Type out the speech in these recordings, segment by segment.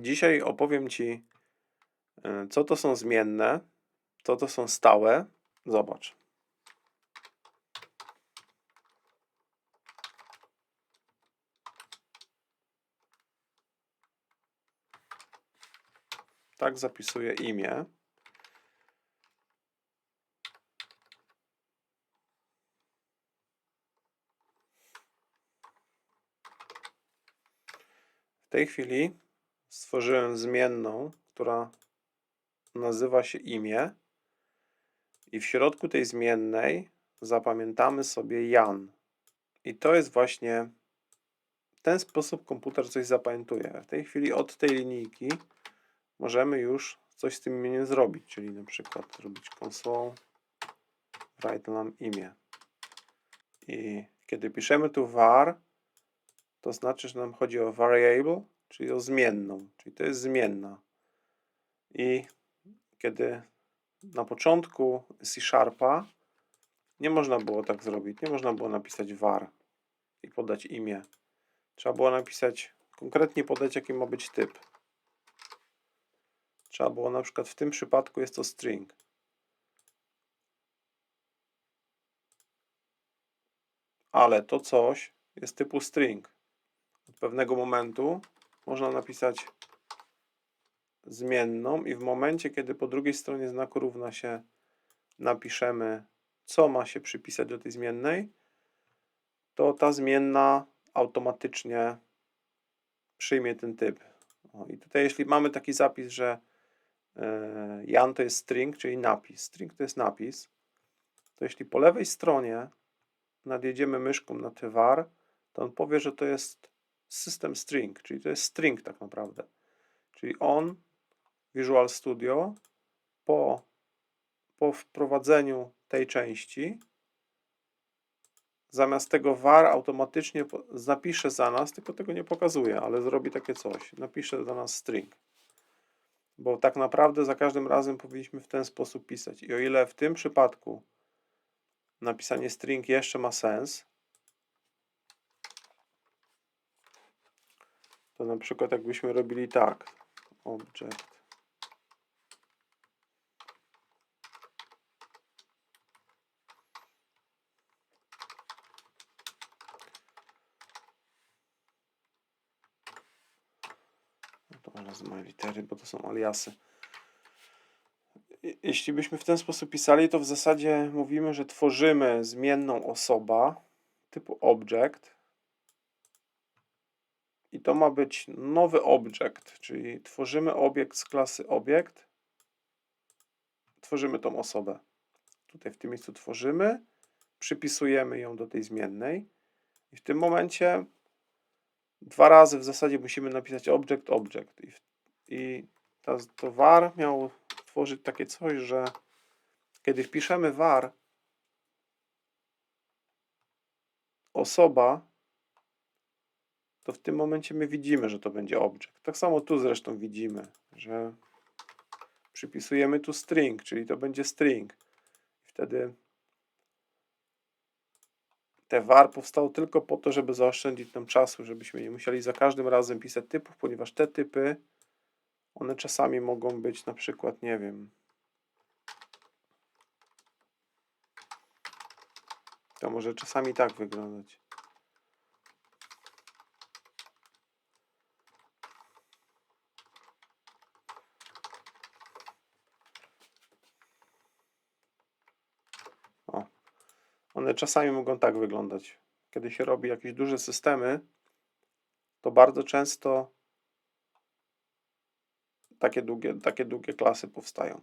Dzisiaj opowiem Ci, e, co to są zmienne, co to są stałe. Zobacz. Tak zapisuję imię. W tej chwili stworzyłem zmienną, która nazywa się imię i w środku tej zmiennej zapamiętamy sobie Jan. I to jest właśnie w ten sposób komputer coś zapamiętuje. W tej chwili od tej linijki możemy już coś z tym imieniem zrobić, czyli na przykład zrobić console, write nam imię. I kiedy piszemy tu var, to znaczy, że nam chodzi o variable, czyli o zmienną, czyli to jest zmienna. I kiedy na początku C Sharpa nie można było tak zrobić, nie można było napisać var i podać imię. Trzeba było napisać, konkretnie podać jaki ma być typ. Trzeba było na przykład w tym przypadku jest to string. Ale to coś jest typu string. Od pewnego momentu można napisać zmienną i w momencie, kiedy po drugiej stronie znaku równa się napiszemy, co ma się przypisać do tej zmiennej, to ta zmienna automatycznie przyjmie ten typ. O, I tutaj jeśli mamy taki zapis, że e, Jan to jest string, czyli napis. String to jest napis. To jeśli po lewej stronie nadjedziemy myszką na te var, to on powie, że to jest system string, czyli to jest string tak naprawdę. Czyli on, Visual Studio, po, po wprowadzeniu tej części, zamiast tego var automatycznie zapisze za nas, tylko tego nie pokazuje, ale zrobi takie coś. Napisze za nas string. Bo tak naprawdę za każdym razem powinniśmy w ten sposób pisać. I o ile w tym przypadku napisanie string jeszcze ma sens, to na przykład jakbyśmy robili tak, object No oraz moje litery, bo to są aliasy. Jeśli byśmy w ten sposób pisali, to w zasadzie mówimy, że tworzymy zmienną osoba typu object, i to ma być nowy object, czyli tworzymy obiekt z klasy obiekt, tworzymy tą osobę. Tutaj w tym miejscu tworzymy, przypisujemy ją do tej zmiennej. I w tym momencie dwa razy w zasadzie musimy napisać object, object. I, i ta, to var miał tworzyć takie coś, że kiedy wpiszemy var osoba to w tym momencie my widzimy, że to będzie object. Tak samo tu zresztą widzimy, że przypisujemy tu string, czyli to będzie string. Wtedy te var powstało tylko po to, żeby zaoszczędzić nam czasu, żebyśmy nie musieli za każdym razem pisać typów, ponieważ te typy, one czasami mogą być na przykład, nie wiem, to może czasami tak wyglądać. One czasami mogą tak wyglądać. Kiedy się robi jakieś duże systemy, to bardzo często takie długie, takie długie klasy powstają.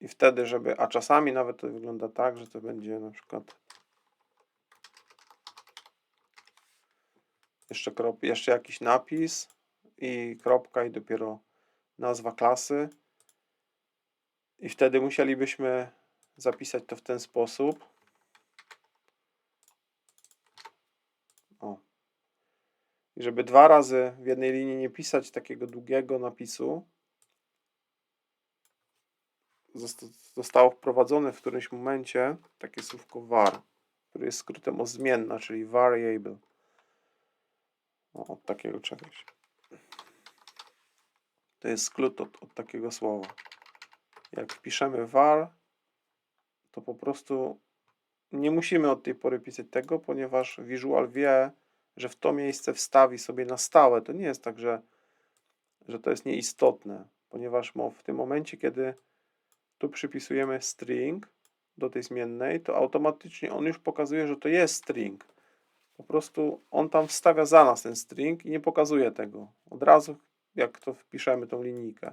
I wtedy, żeby, a czasami nawet to wygląda tak, że to będzie na przykład jeszcze, krop, jeszcze jakiś napis i kropka i dopiero nazwa klasy. I wtedy musielibyśmy zapisać to w ten sposób. O. I żeby dwa razy w jednej linii nie pisać takiego długiego napisu, zostało wprowadzone w którymś momencie takie słówko var, które jest skrótem o zmienna, czyli variable. O, od takiego czegoś. To jest skrót od, od takiego słowa. Jak wpiszemy var, to po prostu nie musimy od tej pory pisać tego, ponieważ Visual wie, że w to miejsce wstawi sobie na stałe. To nie jest tak, że, że to jest nieistotne, ponieważ w tym momencie, kiedy tu przypisujemy string do tej zmiennej, to automatycznie on już pokazuje, że to jest string. Po prostu on tam wstawia za nas ten string i nie pokazuje tego. Od razu, jak to wpiszemy, tą linijkę.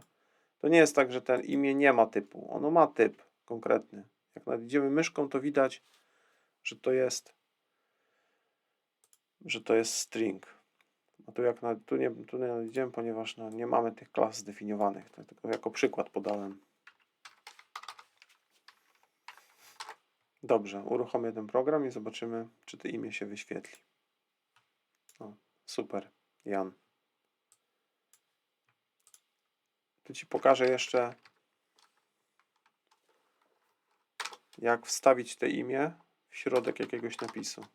To nie jest tak, że ten imię nie ma typu. Ono ma typ konkretny. Jak nawet idziemy myszką, to widać, że to jest że to jest string. A tu jak tu nie, tu nie idziemy, ponieważ no, nie mamy tych klas zdefiniowanych. To tylko jako przykład podałem. Dobrze, uruchomię ten program i zobaczymy, czy to imię się wyświetli. O, super, Jan. Tu Ci pokażę jeszcze, jak wstawić te imię w środek jakiegoś napisu.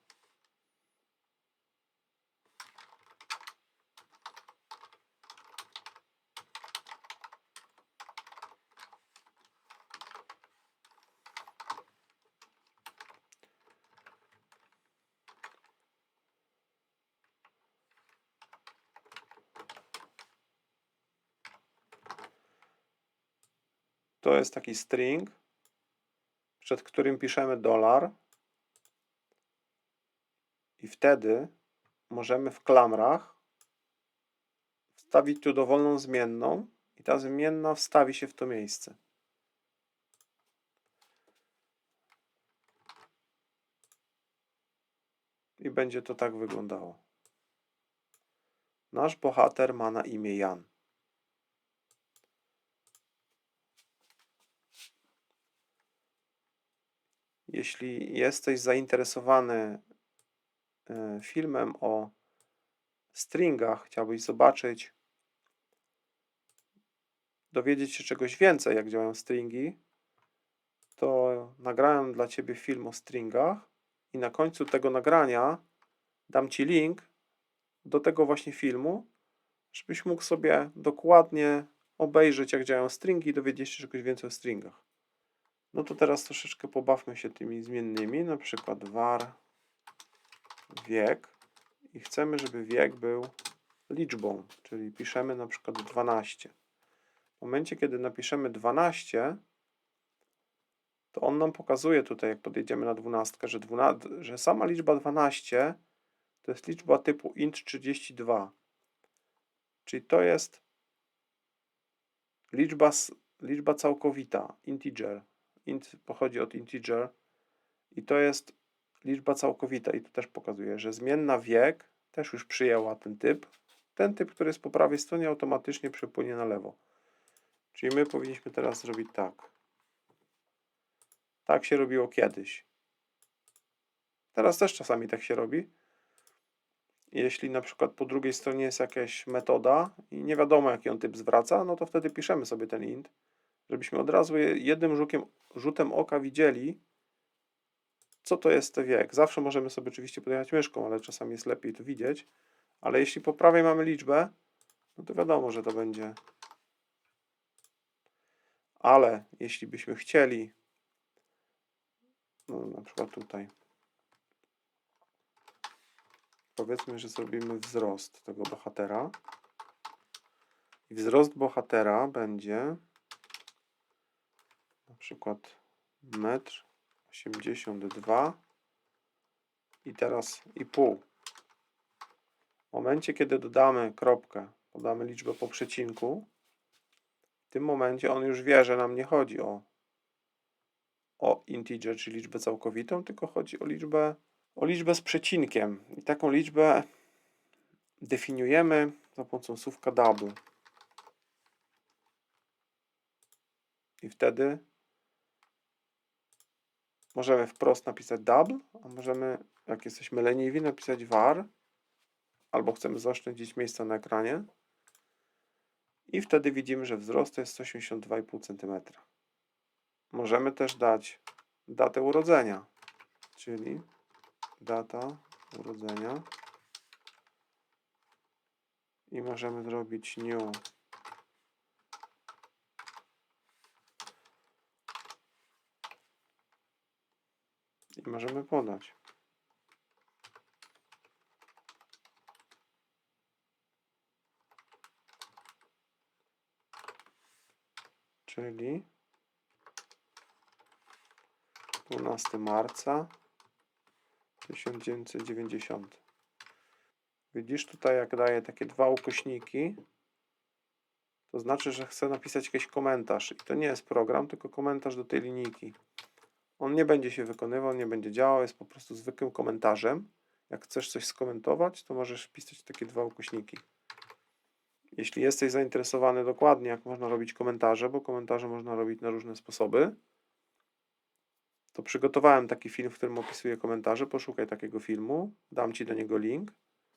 To jest taki string, przed którym piszemy dolar. I wtedy możemy w klamrach wstawić tu dowolną zmienną i ta zmienna wstawi się w to miejsce. I będzie to tak wyglądało. Nasz bohater ma na imię Jan. Jeśli jesteś zainteresowany e, filmem o stringach, chciałbyś zobaczyć, dowiedzieć się czegoś więcej, jak działają stringi, to nagrałem dla Ciebie film o stringach i na końcu tego nagrania dam Ci link do tego właśnie filmu, żebyś mógł sobie dokładnie obejrzeć, jak działają stringi i dowiedzieć się czegoś więcej o stringach. No to teraz troszeczkę pobawmy się tymi zmiennymi, na przykład var wiek i chcemy, żeby wiek był liczbą, czyli piszemy na przykład 12. W momencie, kiedy napiszemy 12, to on nam pokazuje tutaj, jak podjedziemy na 12, że, 12, że sama liczba 12 to jest liczba typu int32. Czyli to jest liczba, liczba całkowita, integer. Int pochodzi od integer i to jest liczba całkowita. I tu też pokazuje, że zmienna wiek też już przyjęła ten typ. Ten typ, który jest po prawej stronie, automatycznie przepłynie na lewo. Czyli my powinniśmy teraz zrobić tak. Tak się robiło kiedyś. Teraz też czasami tak się robi. Jeśli na przykład po drugiej stronie jest jakaś metoda i nie wiadomo jaki on typ zwraca, no to wtedy piszemy sobie ten int, żebyśmy od razu je- jednym rzutem oka widzieli, co to jest ten wiek. Zawsze możemy sobie oczywiście podjechać myszką, ale czasami jest lepiej to widzieć. Ale jeśli po prawej mamy liczbę, no to wiadomo, że to będzie. Ale jeśli byśmy chcieli, no na przykład tutaj, powiedzmy, że zrobimy wzrost tego bohatera. I wzrost bohatera będzie przykład metr 82 i teraz i pół. W momencie, kiedy dodamy kropkę, podamy liczbę po przecinku, w tym momencie on już wie, że nam nie chodzi o, o integer, czyli liczbę całkowitą, tylko chodzi o liczbę, o liczbę z przecinkiem. I taką liczbę definiujemy za pomocą słówka double. I wtedy możemy wprost napisać double, a możemy, jak jesteśmy leniwi, napisać var, albo chcemy zaoszczędzić miejsca na ekranie. I wtedy widzimy, że wzrost to jest 182,5 cm. Możemy też dać datę urodzenia, czyli data urodzenia. I możemy zrobić new I możemy podać. Czyli 12 marca 1990. Widzisz tutaj, jak daję takie dwa ukośniki, to znaczy, że chcę napisać jakiś komentarz. I to nie jest program, tylko komentarz do tej linijki. On nie będzie się wykonywał, nie będzie działał, jest po prostu zwykłym komentarzem. Jak chcesz coś skomentować, to możesz pisać takie dwa ukośniki. Jeśli jesteś zainteresowany dokładnie, jak można robić komentarze, bo komentarze można robić na różne sposoby, to przygotowałem taki film, w którym opisuję komentarze. Poszukaj takiego filmu, dam Ci do niego link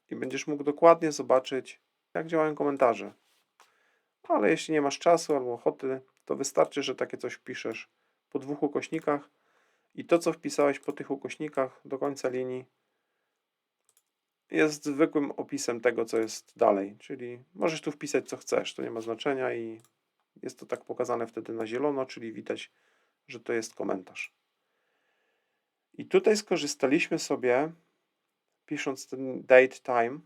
i będziesz mógł dokładnie zobaczyć, jak działają komentarze. Ale jeśli nie masz czasu albo ochoty, to wystarczy, że takie coś wpiszesz po dwóch ukośnikach i to, co wpisałeś po tych ukośnikach do końca linii, jest zwykłym opisem tego, co jest dalej. Czyli możesz tu wpisać, co chcesz, to nie ma znaczenia i jest to tak pokazane wtedy na zielono, czyli widać, że to jest komentarz. I tutaj skorzystaliśmy sobie, pisząc ten date time,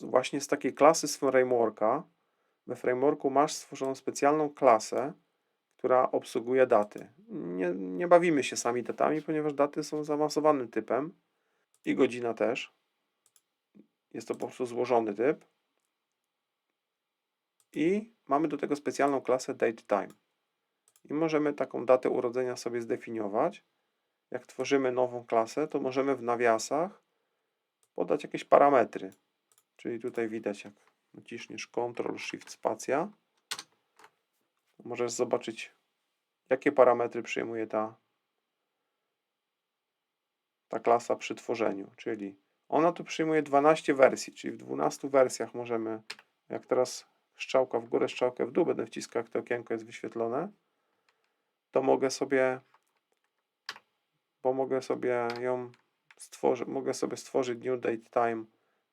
właśnie z takiej klasy z frameworka. We frameworku masz stworzoną specjalną klasę, która obsługuje daty. Nie, nie bawimy się sami datami, ponieważ daty są zaawansowanym typem i godzina też. Jest to po prostu złożony typ. I mamy do tego specjalną klasę datetime. I możemy taką datę urodzenia sobie zdefiniować. Jak tworzymy nową klasę, to możemy w nawiasach podać jakieś parametry. Czyli tutaj widać, jak naciśniesz Ctrl Shift Spacja, możesz zobaczyć, jakie parametry przyjmuje ta, ta klasa przy tworzeniu. Czyli ona tu przyjmuje 12 wersji, czyli w 12 wersjach możemy, jak teraz strzałka w górę, strzałkę w dół, będę wciskał, jak to okienko jest wyświetlone, to mogę sobie, bo mogę sobie ją stworzyć, mogę sobie stworzyć new date time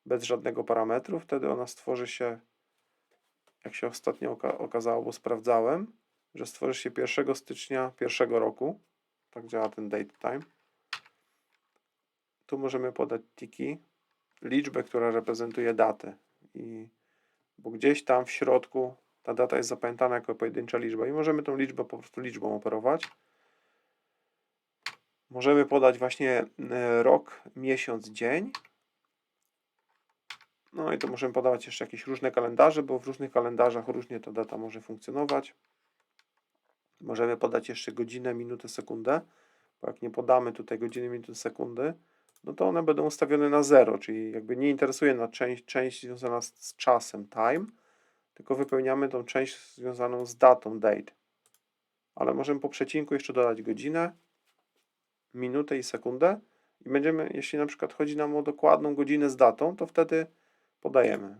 bez żadnego parametru, wtedy ona stworzy się, jak się ostatnio oka okazało, bo sprawdzałem, że stworzy się 1 stycznia pierwszego roku. Tak działa ten date time. Tu możemy podać tiki, liczbę, która reprezentuje datę. I, bo gdzieś tam w środku ta data jest zapamiętana jako pojedyncza liczba i możemy tą liczbę po prostu liczbą operować. Możemy podać właśnie e, rok, miesiąc, dzień. No i to możemy podawać jeszcze jakieś różne kalendarze, bo w różnych kalendarzach różnie ta data może funkcjonować. Możemy podać jeszcze godzinę, minutę, sekundę, bo jak nie podamy tutaj godziny, minuty, sekundy, no to one będą ustawione na zero, czyli jakby nie interesuje nas część, część związana z, z czasem, time, tylko wypełniamy tą część związaną z datą, date. Ale możemy po przecinku jeszcze dodać godzinę, minutę i sekundę i będziemy, jeśli na przykład chodzi nam o dokładną godzinę z datą, to wtedy podajemy.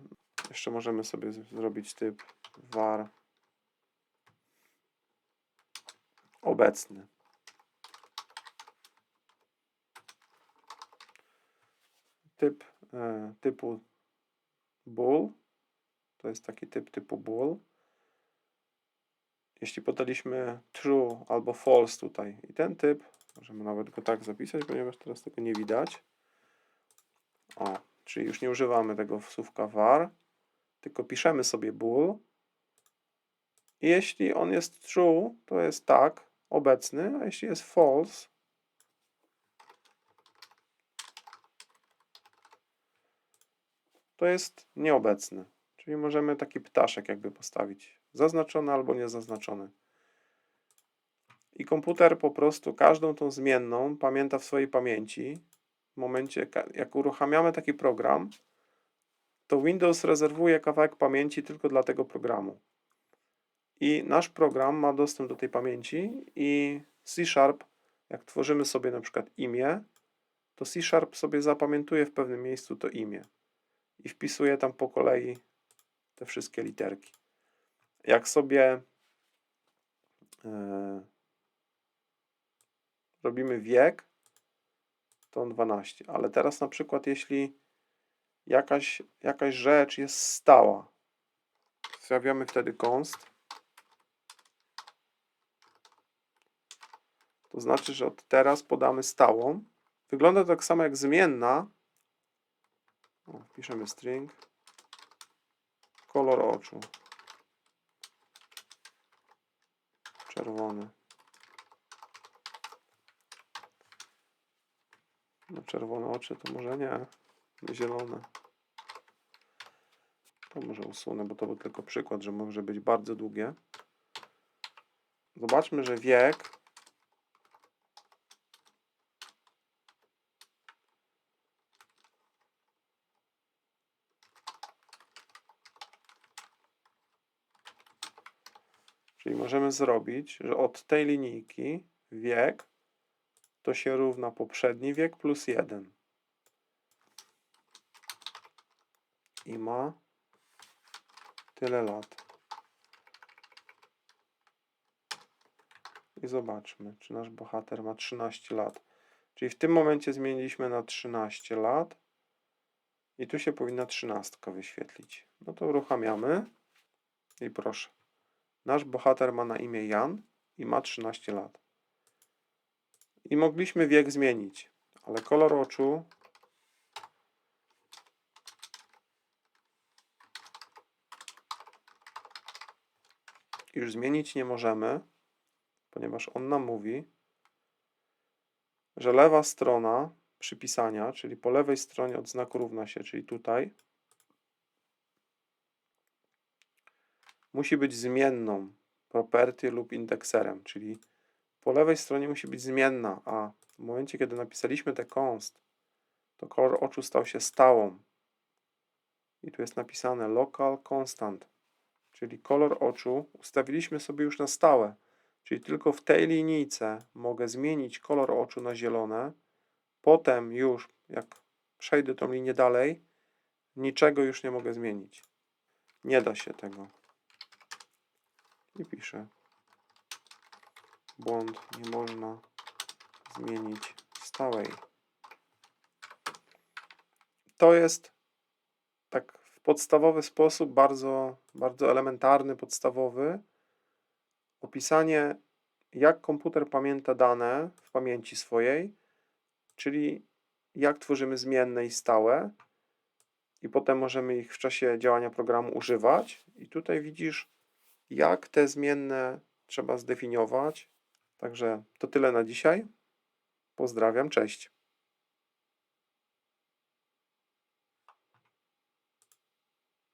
Jeszcze możemy sobie zrobić typ var obecny. Typ e, typu bool. To jest taki typ typu bool. Jeśli podaliśmy true albo false tutaj i ten typ, możemy nawet go tak zapisać, ponieważ teraz tego nie widać. O, czyli już nie używamy tego słówka var, tylko piszemy sobie bool. I jeśli on jest true, to jest tak, obecny, a jeśli jest false, to jest nieobecny. Czyli możemy taki ptaszek jakby postawić. Zaznaczony albo niezaznaczony. I komputer po prostu każdą tą zmienną pamięta w swojej pamięci. Momencie, jak uruchamiamy taki program, to Windows rezerwuje kawałek pamięci tylko dla tego programu. I nasz program ma dostęp do tej pamięci i C Sharp, jak tworzymy sobie na przykład imię, to C Sharp sobie zapamiętuje w pewnym miejscu to imię i wpisuje tam po kolei te wszystkie literki. Jak sobie e, robimy wiek, to on 12. Ale teraz na przykład, jeśli jakaś, jakaś rzecz jest stała, stawiamy wtedy const, to znaczy, że od teraz podamy stałą Wygląda to tak samo jak zmienna. O, piszemy string. Kolor oczu. Czerwony. No czerwone oczy to może nie. Zielone. To może usunę, bo to był tylko przykład, że może być bardzo długie. Zobaczmy, że wiek Czyli możemy zrobić, że od tej linijki wiek to się równa poprzedni wiek plus 1. I ma tyle lat. I zobaczmy, czy nasz bohater ma 13 lat. Czyli w tym momencie zmieniliśmy na 13 lat. I tu się powinna 13 wyświetlić. No to uruchamiamy. I proszę. Nasz bohater ma na imię Jan i ma 13 lat. I mogliśmy wiek zmienić, ale kolor oczu. Już zmienić nie możemy, ponieważ on nam mówi, że lewa strona przypisania, czyli po lewej stronie od znaku równa się, czyli tutaj, musi być zmienną property lub indekserem, czyli po lewej stronie musi być zmienna, a w momencie, kiedy napisaliśmy te const, to kolor oczu stał się stałą. I tu jest napisane local constant, czyli kolor oczu ustawiliśmy sobie już na stałe, czyli tylko w tej linijce mogę zmienić kolor oczu na zielone, potem już jak przejdę tą linię dalej, niczego już nie mogę zmienić. Nie da się tego i piszę. Błąd nie można zmienić stałej. To jest tak w podstawowy sposób, bardzo, bardzo elementarny, podstawowy, opisanie, jak komputer pamięta dane w pamięci swojej, czyli jak tworzymy zmienne i stałe, i potem możemy ich w czasie działania programu używać. I tutaj widzisz, jak te zmienne trzeba zdefiniować. Także to tyle na dzisiaj. Pozdrawiam, cześć.